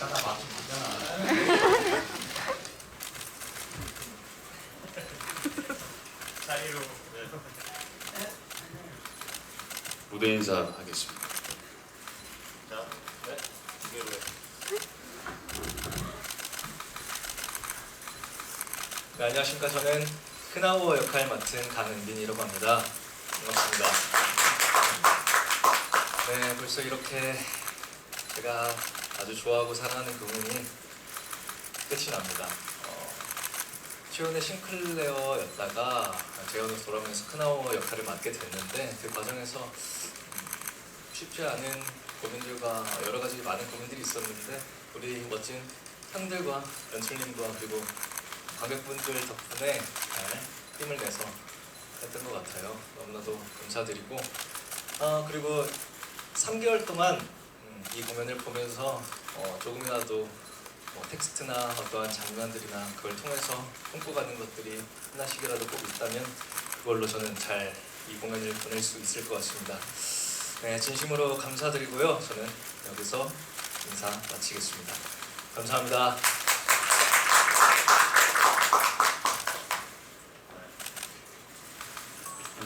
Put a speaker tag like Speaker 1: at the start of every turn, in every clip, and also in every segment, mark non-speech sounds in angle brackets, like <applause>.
Speaker 1: 가다 맞추면 되잖아. <laughs> 자리로. 네.
Speaker 2: 무대 인사하겠습니다.
Speaker 1: 자, 네. 해.
Speaker 3: 네, 안녕하십니까. 저는 크나우어 역할 맡은 강은빈이라고 합니다. 반갑습니다. 네, 벌써 이렇게 제가 아주 좋아하고 사랑하는 그분이 끝이 납니다. 어, 최연의 싱클레어였다가 재현으로 돌아오면서 크나우어 역할을 맡게 됐는데 그 과정에서 음, 쉽지 않은 고민들과 여러 가지 많은 고민들이 있었는데 우리 멋진 형들과 연출님과 그리고 관객분들 덕분에 잘 힘을 내서 했던 것 같아요. 너무나도 감사드리고 아 그리고 3개월 동안 음, 이 공연을 보면서 어, 조금이라도 뭐 텍스트나 어떠한 장면들이나 그걸 통해서 꿈꿔가는 것들이 하나씩이라도 꼭 있다면 그걸로 저는 잘 이 공연을 보낼 수 있을 것 같습니다. 네, 진심으로 감사드리고요. 저는 여기서 인사 마치겠습니다. 감사합니다.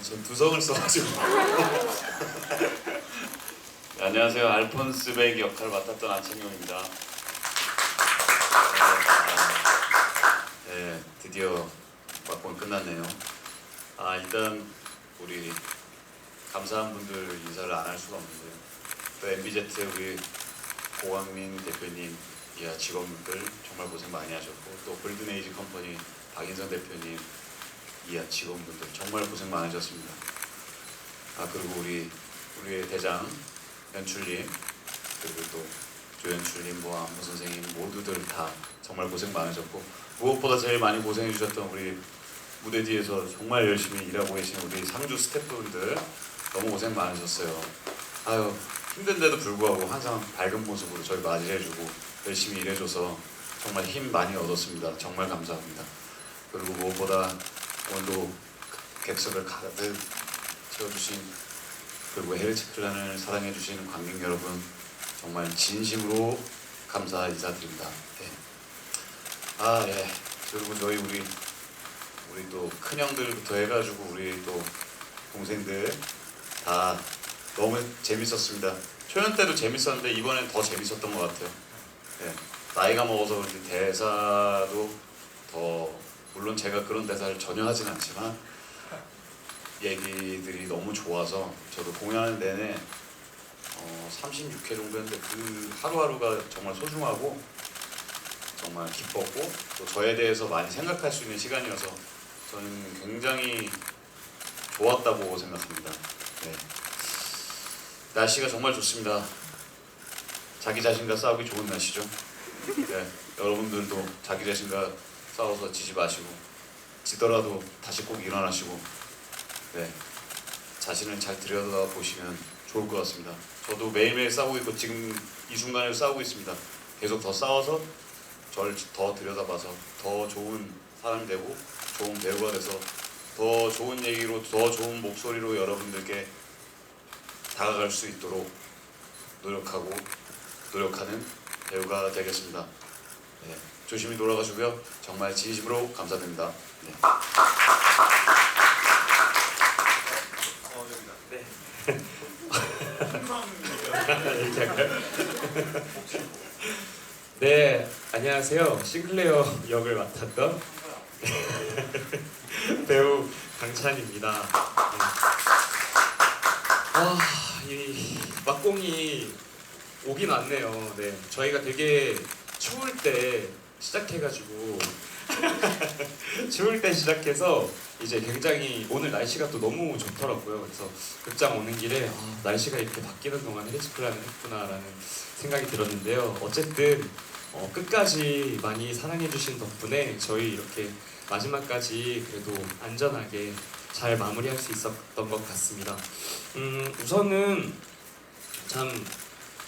Speaker 2: 전 두성을 써가지고. 네, 안녕하세요. 알폰스 백 역할 맡았던 안창용입니다. 네, 네, 드디어 막공 끝났네요. 아 일단 우리 감사한 분들 인사를 안 할 수가 없는데요. 또 MBZ 우리 고광민 대표님 이하 직원분들 정말 고생 많이 하셨고 또 골든에이지 컴퍼니 박인선 대표님 이하 직원분들 정말 고생 많으셨습니다. 아 그리고 우리 우리의 대장 연출님 그리고 또 조연출님 뭐 안무 선생님 모두들 다 정말 고생 많으셨고 무엇보다 제일 많이 고생해 주셨던 우리 무대 뒤에서 정말 열심히 일하고 계신 우리 상주 스태프분들 너무 고생 많으셨어요. 아유 힘든데도 불구하고 항상 밝은 모습으로 저희 맞이해주고 열심히 일해줘서 정말 힘 많이 얻었습니다. 정말 감사합니다. 그리고 무엇보다 오늘도 객석을 가득 채워주신 그리고 헤르츠 플란을 사랑해 주시는 관객 여러분 정말 진심으로 감사 인사드립니다. 네. 아 예. 그리고 저희 우리 우리 또 큰형들부터 해가지고 우리 또 동생들 다 너무 재밌었습니다. 초연 때도 재밌었는데 이번엔 더 재밌었던 것 같아요. 네. 나이가 먹어서 그런지 대사도 더 물론 제가 그런 대사를 전혀 하진 않지만 얘기들이 너무 좋아서 저도 공연하는 내내 어, 36회 정도였는데 그 하루하루가 정말 소중하고 정말 기뻤고 또 저에 대해서 많이 생각할 수 있는 시간이어서 저는 굉장히 좋았다고 생각합니다. 네. 날씨가 정말 좋습니다. 자기 자신과 싸우기 좋은 날씨죠. 네. 여러분들도 자기 자신과 싸워서 지지 마시고 지더라도 다시 꼭 일어나시고 네. 자신을 잘 들여다 보시면 좋을 것 같습니다. 저도 매일매일 싸우고 있고 지금 이 순간에 싸우고 있습니다. 계속 더 싸워서 저를 더 들여다봐서 더 좋은 사람이 되고 좋은 배우가 돼서 더 좋은 얘기로 더 좋은 목소리로 여러분들께 다가갈 수 있도록 노력하고 노력하는 배우가 되겠습니다. 네, 조심히 돌아가시고요. 정말 진심으로 감사드립니다. 네.
Speaker 1: 어, 여기다.
Speaker 3: 네. <laughs> 네, 안녕하세요. 싱클레어 역을 맡았던 <laughs> 배우 강찬입니다. 네. 아, 이 막공이 오긴 왔네요. 네, 저희가 되게 추울 때 시작해가지고 <laughs> 추울 때 시작해서 이제 굉장히 오늘 날씨가 또 너무 좋더라고요. 그래서 극장 오는 길에 아, 날씨가 이렇게 바뀌는 동안 헤리츠플란을 했구나라는 생각이 들었는데요. 어쨌든 어, 끝까지 많이 사랑해주신 덕분에 저희 이렇게 마지막까지 그래도 안전하게 잘 마무리할 수 있었던 것 같습니다. 음, 우선은 참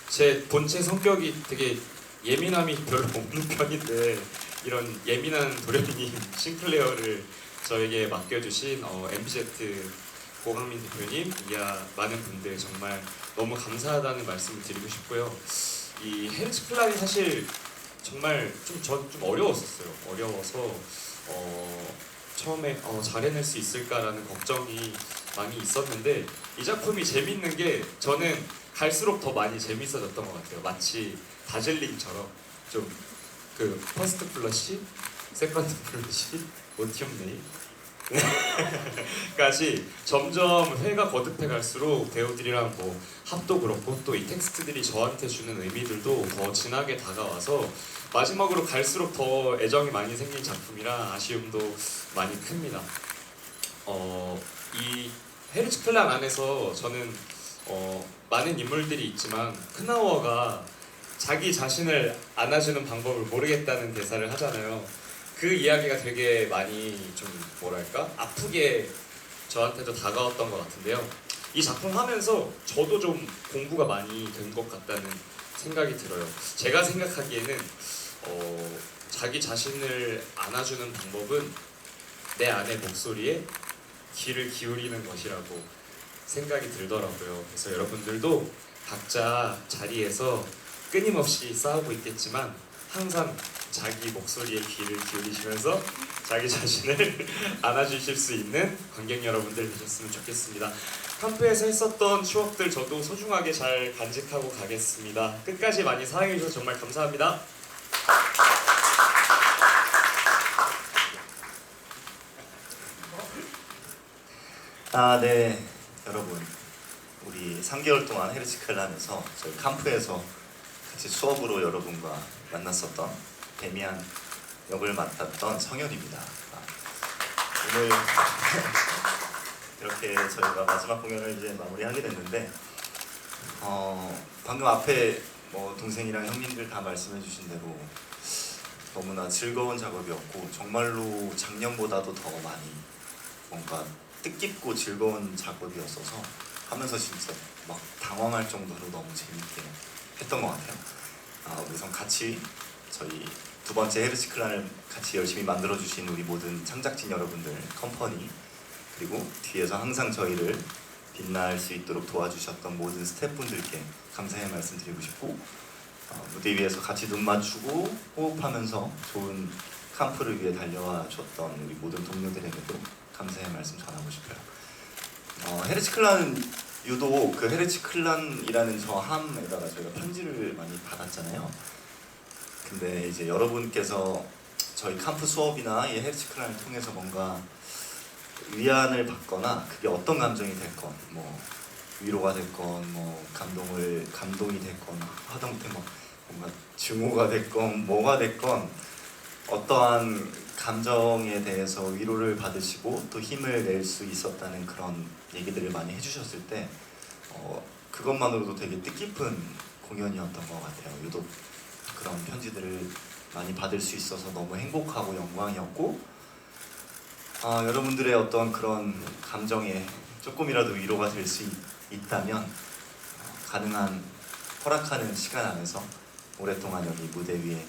Speaker 3: 제 본체 성격이 되게 예민함이 별로 없는 <laughs> 편인데 이런 예민한 도련님 싱클레어를 저에게 맡겨주신 어, MBZ 고강민 대표님 이하 많은 분들 정말 너무 감사하다는 말씀을 드리고 싶고요.
Speaker 4: 이 헬스 플란이 사실 정말 좀전좀 어려웠었어요. 어려워서 어, 처음에 어, 잘해낼 수 있을까라는 걱정이 많이 있었는데 이 작품이 재밌는 게 저는 갈수록 더 많이 재밌어졌던 것 같아요. 마치 다즐링처럼 좀 그 퍼스트 플러시, 세컨드 플러시, 오티엄 네이 까지 점점 회가 거듭해 갈수록 배우들이랑 뭐 합도 그렇고 또 이 텍스트들이 저한테 주는 의미들도 더 진하게 다가와서 마지막으로 갈수록 더 애정이 많이 생긴 작품이라 아쉬움도 많이 큽니다. 어, 이 헤르츠 클란 안에서 저는 어, 많은 인물들이 있지만 크나워가 자기 자신을 안아주는 방법을 모르겠다는 대사를 하잖아요. 그 이야기가 되게 많이 좀 뭐랄까 아프게 저한테도 다가왔던 것 같은데요. 이 작품 하면서 저도 좀 공부가 많이 된 것 같다는 생각이 들어요. 제가 생각하기에는 어, 자기 자신을 안아주는 방법은 내 안의 목소리에 귀를 기울이는 것이라고 생각이 들더라고요. 그래서 여러분들도 각자 자리에서 끊임없이 싸우고 있겠지만 항상 자기 목소리에 귀를 기울이시면서 자기 자신을 <laughs> 안아주실 수 있는 관객 여러분들 되셨으면 좋겠습니다. 캠프에서 했었던 추억들 저도 소중하게 잘 간직하고 가겠습니다. 끝까지 많이 사랑해 주셔서 정말 감사합니다.
Speaker 5: 아, 네, 여러분. 우리 3개월 동안 헤르치크를 하면서 저희 캠프에서 같이 수업으로 여러분과 만났었던 데미안 역을 맡았던 성현입니다. 아, 오늘 <laughs> 이렇게 저희가 마지막 공연을 이제 마무리하게 됐는데 어, 방금 앞에 뭐 동생이랑 형님들 다 말씀해 주신 대로 너무나 즐거운 작업이었고 정말로 작년보다도 더 많이 뭔가 뜻깊고 즐거운 작업이었어서 하면서 진짜 막 당황할 정도로 너무 재밌게 했던 것 같아요. 아, 우선 같이 저희 두 번째 헤르치 클란을 같이 열심히 만들어 주신 우리 모든 창작진 여러분들, 컴퍼니 그리고 뒤에서 항상 저희를 빛날 수 있도록 도와주셨던 모든 스태프분들께 감사의 말씀 드리고 싶고 어, 무대 위에서 같이 눈 맞추고 호흡하면서 좋은 캄프를 위해 달려와 줬던 우리 모든 동료들에게도 감사의 말씀 전하고 싶어요. 어, 헤르치클란 유독 그 헤르치클란이라는 저 함에다가 저희가 편지를 많이 받았잖아요. 근데 이제 여러분께서 저희 캠프 수업이나 이 헤르치클란을 통해서 뭔가 위안을 받거나 그게 어떤 감정이 됐건 뭐 위로가 됐건 뭐 감동을 감동이 됐건 하다못해 뭐 뭔가 증오가 됐건 뭐가 됐건 어떠한 감정에 대해서 위로를 받으시고 또 힘을 낼 수 있었다는 그런 얘기들을 많이 해주셨을 때 어, 그것만으로도 되게 뜻깊은 공연이었던 것 같아요. 유독 그런 편지들을 많이 받을 수 있어서 너무 행복하고 영광이었고 아, 여러분들의 어떤 그런 감정에 조금이라도 위로가 될 수 있다면 어, 가능한 허락하는 시간 안에서 오랫동안 여기 무대 위에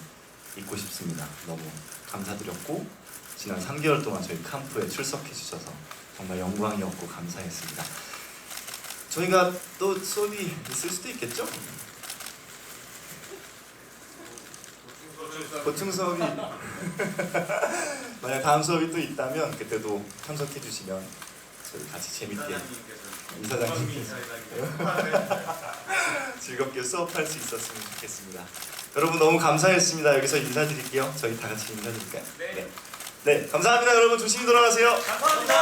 Speaker 5: 있고 싶습니다. 너무 감사드렸고 지난 3개월 동안 저희 캠프에 출석해 주셔서 정말 영광이었고 감사했습니다. 저희가 또 수업이 있을 수도 있겠죠? 보충 수업이 <laughs> 만약 다음 수업이 또 있다면 그때도 참석해 주시면 저희 같이 재밌게
Speaker 1: 이사장님께서
Speaker 5: 이사장님
Speaker 1: 이사장님 <laughs>
Speaker 5: 즐겁게 수업할 수 있었으면 좋겠습니다. 여러분 너무 감사했습니다. 여기서 인사드릴게요. 저희 다 같이 인사드릴까요?
Speaker 1: 네.
Speaker 5: 네, 감사합니다. 여러분 조심히 돌아가세요.
Speaker 1: 감사합니다.